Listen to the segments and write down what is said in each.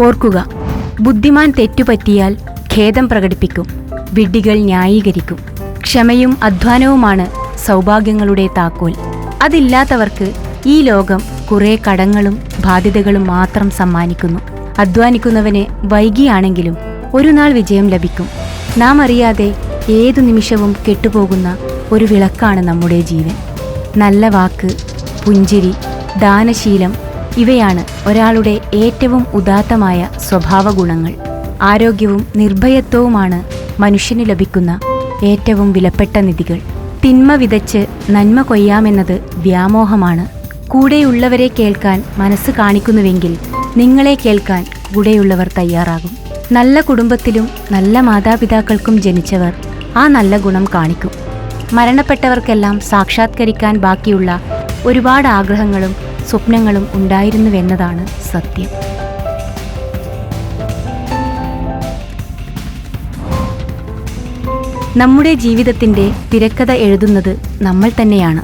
ഓർക്കുക. ബുദ്ധിമാൻ തെറ്റുപറ്റിയാൽ ഖേദം പ്രകടിപ്പിക്കും. വിഡ്ഢികൾ ന്യായീകരിക്കും. ക്ഷമയും അധ്വാനവുമാണ് സൗഭാഗ്യങ്ങളുടെ താക്കോൽ. അതില്ലാത്തവർക്ക് ഈ ലോകം കുറെ കടങ്ങളും ബാധ്യതകളും മാത്രം സമ്മാനിക്കുന്നു. അധ്വാനിക്കുന്നവന് വൈകിയാണെങ്കിലും ഒരു നാൾ വിജയം ലഭിക്കും. നാം അറിയാതെ ഏതു നിമിഷവും കെട്ടുപോകുന്ന ഒരു വിളക്കാണ് നമ്മുടെ ജീവൻ. നല്ല വാക്ക് പുഞ്ചിരി ദാനശീലം ഇവയാണ് ഒരാളുടെ ഏറ്റവും ഉദാത്തമായ സ്വഭാവഗുണങ്ങൾ. ആരോഗ്യവും നിർഭയത്വവുമാണ് മനുഷ്യന് ലഭിക്കുന്ന ഏറ്റവും വിലപ്പെട്ട നിധികൾ. തിന്മ വിതച്ച് നന്മ കൊയ്യാമെന്നത് വ്യാമോഹമാണ്. കൂടെയുള്ളവരെ കേൾക്കാൻ മനസ്സ് കാണിക്കുന്നുവെങ്കിൽ നിങ്ങളെ കേൾക്കാൻ കൂടെയുള്ളവർ തയ്യാറാകും. നല്ല കുടുംബത്തിലും നല്ല മാതാപിതാക്കൾക്കും ജനിച്ചവർ ആ നല്ല ഗുണം കാണിക്കും. മരണപ്പെട്ടവർക്കെല്ലാം സാക്ഷാത്കരിക്കാൻ ബാക്കിയുള്ള ഒരുപാട് ആഗ്രഹങ്ങളും സ്വപ്നങ്ങളും ഉണ്ടായിരുന്നുവെന്നതാണ് സത്യം. നമ്മുടെ ജീവിതത്തിന്റെ തിരക്കഥ എഴുതുന്നത് നമ്മൾ തന്നെയാണ്.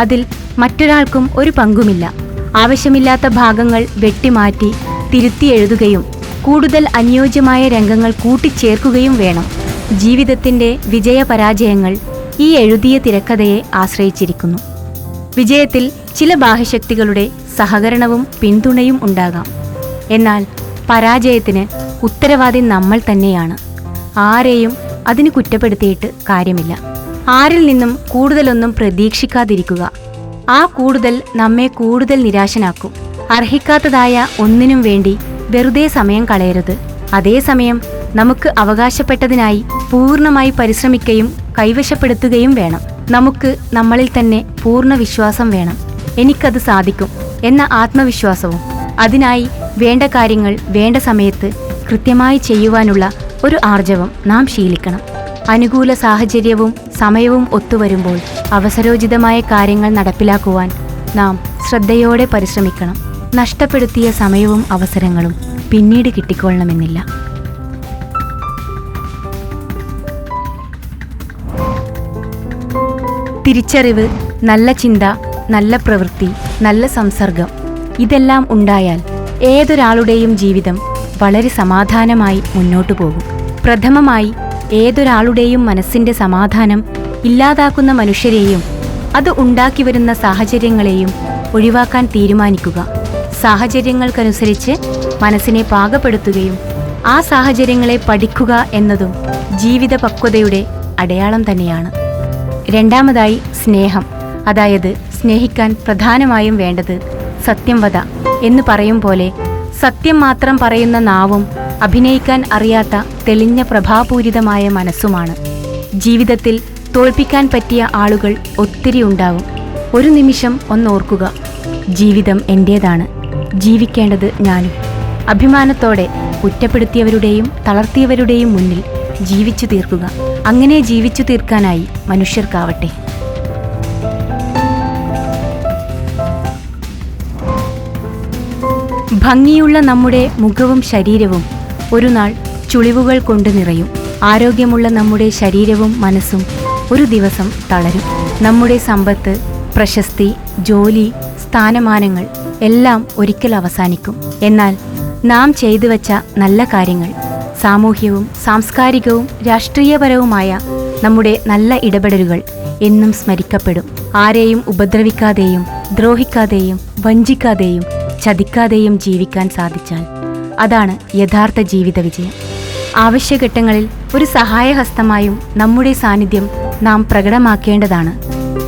അതിൽ മറ്റൊരാൾക്കും ഒരു പങ്കുമില്ല. ആവശ്യമില്ലാത്ത ഭാഗങ്ങൾ വെട്ടിമാറ്റി തിരുത്തി എഴുതുകയും കൂടുതൽ അനുയോജ്യമായ രംഗങ്ങൾ കൂട്ടിച്ചേർക്കുകയും വേണം. ജീവിതത്തിന്റെ വിജയപരാജയങ്ങൾ ഈ എഴുതിയ തിരക്കഥയെ ആശ്രയിച്ചിരിക്കുന്നു. വിജയത്തിൽ ചില ബാഹ്യശക്തികളുടെ സഹകരണവും പിന്തുണയും ഉണ്ടാകാം. എന്നാൽ പരാജയത്തിന് ഉത്തരവാദി നമ്മൾ തന്നെയാണ്. ആരെയും അതിന് കുറ്റപ്പെടുത്തിയിട്ട് കാര്യമില്ല. ആരിൽ നിന്നും കൂടുതലൊന്നും പ്രതീക്ഷിക്കാതിരിക്കുക. ആ കൂടുതൽ നമ്മെ കൂടുതൽ നിരാശനാക്കും. അർഹിക്കാത്തതായ ഒന്നിനും വേണ്ടി വെറുതെ സമയം കളയരുത്. അതേസമയം നമുക്ക് അവകാശപ്പെട്ടതിനായി പൂർണമായി പരിശ്രമിക്കുകയും കൈവശപ്പെടുത്തുകയും വേണം. നമുക്ക് നമ്മളിൽ തന്നെ പൂർണ വിശ്വാസം വേണം. എനിക്കത് സാധിക്കും എന്ന ആത്മവിശ്വാസവും അതിനായി വേണ്ട കാര്യങ്ങൾ വേണ്ട സമയത്ത് കൃത്യമായി ചെയ്യുവാനുള്ള ഒരു ആർജവം നാം ശീലിക്കണം. അനുകൂല സാഹചര്യവും സമയവും ഒത്തുവരുമ്പോൾ അവസരോചിതമായ കാര്യങ്ങൾ നടപ്പിലാക്കുവാൻ നാം ശ്രദ്ധയോടെ പരിശ്രമിക്കണം. നഷ്ടപ്പെടുത്തിയ സമയവും അവസരങ്ങളും പിന്നീട് കിട്ടിക്കൊള്ളണമെന്നില്ല. തിരിച്ചറിവ് നല്ല ചിന്ത നല്ല പ്രവൃത്തി നല്ല സംസർഗം. ഇതെല്ലാം ഉണ്ടായാൽ ഏതൊരാളുടെയും ജീവിതം വളരെ സമാധാനമായി മുന്നോട്ടു പോകും. പ്രഥമമായി ഏതൊരാളുടെയും മനസ്സിന്റെ സമാധാനം ഇല്ലാതാക്കുന്ന മനുഷ്യരെയും അത് ഉണ്ടാക്കി വരുന്ന സാഹചര്യങ്ങളെയും ഒഴിവാക്കാൻ തീരുമാനിക്കുക. സാഹചര്യങ്ങൾക്കനുസരിച്ച് മനസ്സിനെ പാകപ്പെടുത്തുകയും ആ സാഹചര്യങ്ങളെ പഠിക്കുക എന്നതും ജീവിത പക്വതയുടെ അടയാളം തന്നെയാണ്. രണ്ടാമതായി സ്നേഹം. അതായത് സ്നേഹിക്കാൻ പ്രധാനമായും വേണ്ടത് സത്യം വധ എന്ന് പറയും പോലെ സത്യം മാത്രം പറയുന്ന നാവും അഭിനയിക്കാൻ അറിയാത്ത തെളിഞ്ഞ പ്രഭാപൂരിതമായ മനസ്സുമാണ്. ജീവിതത്തിൽ തോൽപ്പിക്കാൻ പറ്റിയ ആളുകൾ ഒത്തിരി ഉണ്ടാവും. ഒരു നിമിഷം ഒന്നോർക്കുക. ജീവിതം എന്റേതാണ് ജീവിക്കേണ്ടത് ഞാനും. അഭിമാനത്തോടെ കുറ്റപ്പെടുത്തിയവരുടെയും തളർത്തിയവരുടെയും മുന്നിൽ ജീവിച്ചു തീർക്കുക. അങ്ങനെ ജീവിച്ചു തീർക്കാനായി മനുഷ്യർക്കാവട്ടെ. ഭംഗിയുള്ള നമ്മുടെ മുഖവും ശരീരവും ഒരു നാൾ ചുളിവുകൾ കൊണ്ട് നിറയും. ആരോഗ്യമുള്ള നമ്മുടെ ശരീരവും മനസ്സും ഒരു ദിവസം തളരും. നമ്മുടെ സമ്പത്ത് പ്രശസ്തി ജോലി സ്ഥാനമാനങ്ങൾ എല്ലാം ഒരിക്കൽ അവസാനിക്കും. എന്നാൽ നാം ചെയ്തു വച്ച നല്ല കാര്യങ്ങൾ സാമൂഹ്യവും സാംസ്കാരികവും രാഷ്ട്രീയപരവുമായ നമ്മുടെ നല്ല ഇടപെടലുകൾ എന്നും സ്മരിക്കപ്പെടും. ആരെയും ഉപദ്രവിക്കാതെയും ദ്രോഹിക്കാതെയും വഞ്ചിക്കാതെയും ചതിക്കാതെയും ജീവിക്കാൻ സാധിച്ചാൽ അതാണ് യഥാർത്ഥ ജീവിത വിജയം. ആവശ്യഘട്ടങ്ങളിൽ ഒരു സഹായഹസ്തമായും നമ്മുടെ സാന്നിധ്യം നാം പ്രകടമാക്കേണ്ടതാണ്.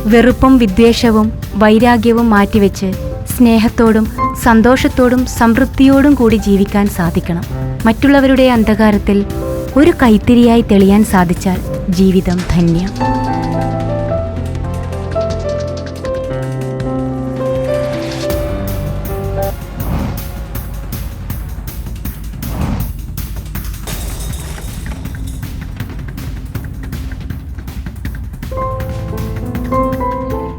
വെറുപ്പും വിദ്വേഷവും വൈരാഗ്യവും മാറ്റിവെച്ച് സ്നേഹത്തോടും സന്തോഷത്തോടും സംതൃപ്തിയോടും കൂടി ജീവിക്കാൻ സാധിക്കണം. മറ്റുള്ളവരുടെ അന്ധകാരത്തിൽ ഒരു കൈത്തിരിയായി തെളിയാൻ സാധിച്ചാൽ ജീവിതം ധന്യം.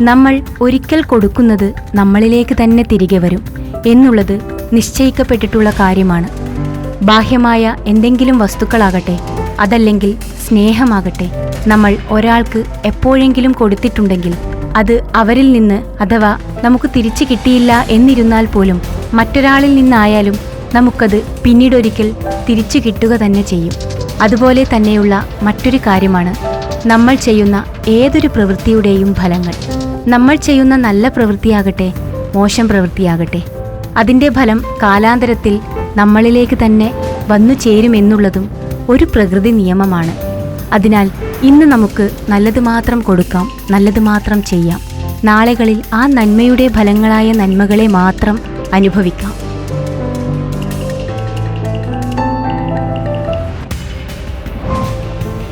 നമ്മൾ ഒരിക്കൽ കൊടുക്കുന്നത് നമ്മളിലേക്ക് തന്നെ തിരികെ വരും എന്നുള്ളത് നിശ്ചയിക്കപ്പെട്ടിട്ടുള്ള കാര്യമാണ്. ബാഹ്യമായ എന്തെങ്കിലും വസ്തുക്കളാകട്ടെ അതല്ലെങ്കിൽ സ്നേഹമാകട്ടെ നമ്മൾ ഒരാൾക്ക് എപ്പോഴെങ്കിലും കൊടുത്തിട്ടുണ്ടെങ്കിൽ അത് അവരിൽ നിന്ന് അഥവാ നമുക്ക് തിരിച്ചു കിട്ടിയില്ല എന്നിരുന്നാൽ പോലും മറ്റൊരാളിൽ നിന്നായാലും നമുക്കത് പിന്നീടൊരിക്കൽ തിരിച്ചു കിട്ടുക തന്നെ ചെയ്യും. അതുപോലെ തന്നെയുള്ള മറ്റൊരു കാര്യമാണ് നമ്മൾ ചെയ്യുന്ന ഏതൊരു പ്രവൃത്തിയുടെയും ഫലങ്ങൾ. നമ്മൾ ചെയ്യുന്ന നല്ല പ്രവൃത്തിയാകട്ടെ മോശം പ്രവൃത്തിയാകട്ടെ. അതിന്റെ ഫലം കാലാന്തരത്തിൽ നമ്മളിലേക്ക് തന്നെ വന്നു ചേരുമെന്നുള്ളതും ഒരു പ്രകൃതി നിയമമാണ്. അതിനാൽ ഇന്ന് നമുക്ക് നല്ലത് മാത്രം കൊടുക്കാം നല്ലത് മാത്രം ചെയ്യാം. നാളുകളിൽ ആ നന്മയുടെ ഫലങ്ങളായ നന്മകളെ മാത്രം അനുഭവിക്കാം.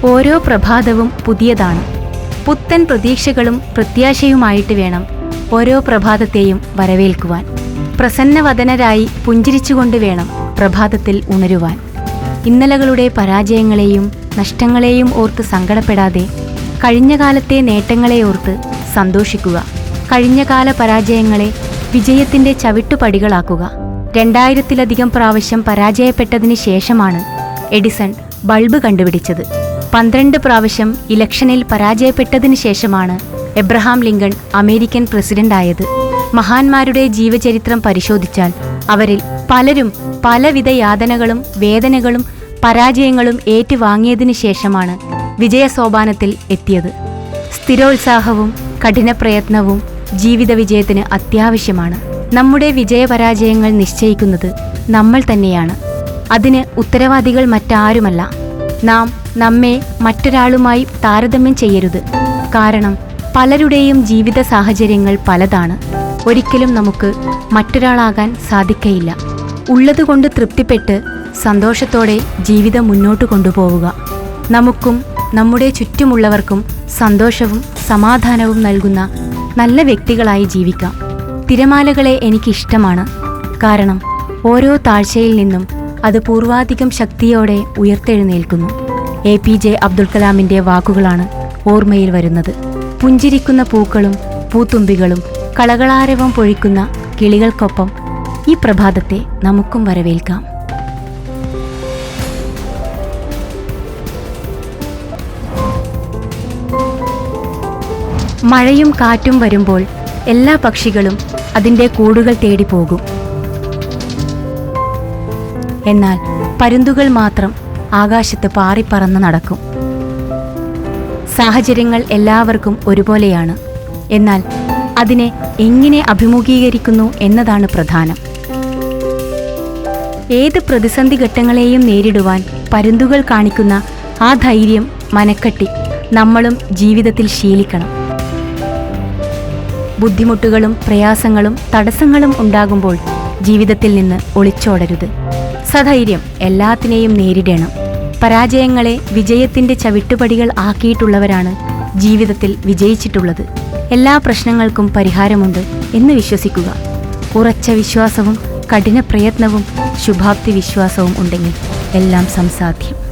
ഓരോ പ്രഭാതവും പുതിയതാണ്. പുത്തൻ പ്രതീക്ഷകളും പ്രത്യാശയുമായിട്ട് വേണം ഓരോ പ്രഭാതത്തെയും വരവേൽക്കുവാൻ. പ്രസന്നവദനരായി പുഞ്ചിരിച്ചുകൊണ്ട് വേണം പ്രഭാതത്തിൽ ഉണരുവാൻ. ഇന്നലകളുടെ പരാജയങ്ങളെയും നഷ്ടങ്ങളെയും ഓർത്ത് സങ്കടപ്പെടാതെ കഴിഞ്ഞ കാലത്തെ നേട്ടങ്ങളെ ഓർത്ത് സന്തോഷിക്കുക. കഴിഞ്ഞകാല പരാജയങ്ങളെ വിജയത്തിന്റെ ചവിട്ടുപടികളാക്കുക. രണ്ടായിരത്തിലധികം പ്രാവശ്യം പരാജയപ്പെട്ടതിന് ശേഷമാണ് എഡിസൺ ബൾബ് കണ്ടുപിടിച്ചത്. പന്ത്രണ്ട് പ്രാവശ്യം ഇലക്ഷനിൽ പരാജയപ്പെട്ടതിനു ശേഷമാണ് എബ്രഹാം ലിങ്കൺ അമേരിക്കൻ പ്രസിഡന്റായത്. മഹാന്മാരുടെ ജീവചരിത്രം പരിശോധിച്ചാൽ അവരിൽ പലരും പലവിധ യാതനകളും വേദനകളും പരാജയങ്ങളും ഏറ്റുവാങ്ങിയതിനു ശേഷമാണ് വിജയസോപാനത്തിൽ എത്തിയത്. സ്ഥിരോത്സാഹവും കഠിനപ്രയത്നവും ജീവിത വിജയത്തിന് അത്യാവശ്യമാണ്. നമ്മുടെ വിജയപരാജയങ്ങൾ നിശ്ചയിക്കുന്നത് നമ്മൾ തന്നെയാണ്. അതിന് ഉത്തരവാദികൾ മറ്റാരുമല്ല. നാം നമ്മെ മറ്റൊരാളുമായി താരതമ്യം ചെയ്യരുത്. കാരണം പലരുടെയും ജീവിത സാഹചര്യങ്ങൾ പലതാണ്. ഒരിക്കലും നമുക്ക് മറ്റൊരാളാകാൻ സാധിക്കയില്ല. ഉള്ളതുകൊണ്ട് തൃപ്തിപ്പെട്ട് സന്തോഷത്തോടെ ജീവിതം മുന്നോട്ട് കൊണ്ടുപോവുക. നമുക്കും നമ്മുടെ ചുറ്റുമുള്ളവർക്കും സന്തോഷവും സമാധാനവും നൽകുന്ന നല്ല വ്യക്തികളായി ജീവിക്കാം. തിരമാലകളെ എനിക്കിഷ്ടമാണ്. കാരണം ഓരോ താഴ്ചയിൽ നിന്നും അത് പൂർവാധികം ശക്തിയോടെ ഉയർത്തെഴുന്നേൽക്കുന്നു. എ പി ജെ അബ്ദുൽ കലാമിന്റെ വാക്കുകളാണ് ഓർമ്മയിൽ വരുന്നത്. പുഞ്ചിരിക്കുന്ന പൂക്കളും പൂത്തുമ്പികളും കളകളാരവം പൊഴിക്കുന്ന കിളികൾക്കൊപ്പം ഈ പ്രഭാതത്തെ നമുക്കും വരവേൽക്കാം. മഴയും കാറ്റും വരുമ്പോൾ എല്ലാ പക്ഷികളും അതിന്റെ കൂടുകൾ തേടി പോകും. എന്നാൽ പരുന്തുകൾ മാത്രം ആകാശത്ത് പാറിപ്പറന്ന് നടക്കും. സാഹചര്യങ്ങൾ എല്ലാവർക്കും ഒരുപോലെയാണ്. എന്നാൽ അതിനെ എങ്ങനെ അഭിമുഖീകരിക്കുന്നു എന്നതാണ് പ്രധാനം. ഏത് പ്രതിസന്ധി ഘട്ടങ്ങളെയും നേരിടുവാൻ പരുന്തുകൾ കാണിക്കുന്ന ആ ധൈര്യം മനക്കെട്ടി നമ്മളും ജീവിതത്തിൽ ശീലിക്കണം. ബുദ്ധിമുട്ടുകളും പ്രയാസങ്ങളും തടസ്സങ്ങളും ഉണ്ടാകുമ്പോൾ ജീവിതത്തിൽ നിന്ന് ഒളിച്ചോടരുത്. സധൈര്യം എല്ലാത്തിനെയും നേരിടണം. പരാജയങ്ങളെ വിജയത്തിന്റെ ചവിട്ടുപടികൾ ആക്കിയിട്ടുള്ളവരാണ് ജീവിതത്തിൽ വിജയിച്ചിട്ടുള്ളത്. എല്ലാ പ്രശ്നങ്ങൾക്കും പരിഹാരമുണ്ട് എന്ന് വിശ്വസിക്കുക. ഉറച്ച വിശ്വാസവും കഠിന പ്രയത്നവും ശുഭാപ്തി വിശ്വാസവും ഉണ്ടെങ്കിൽ എല്ലാം സംസാധ്യം.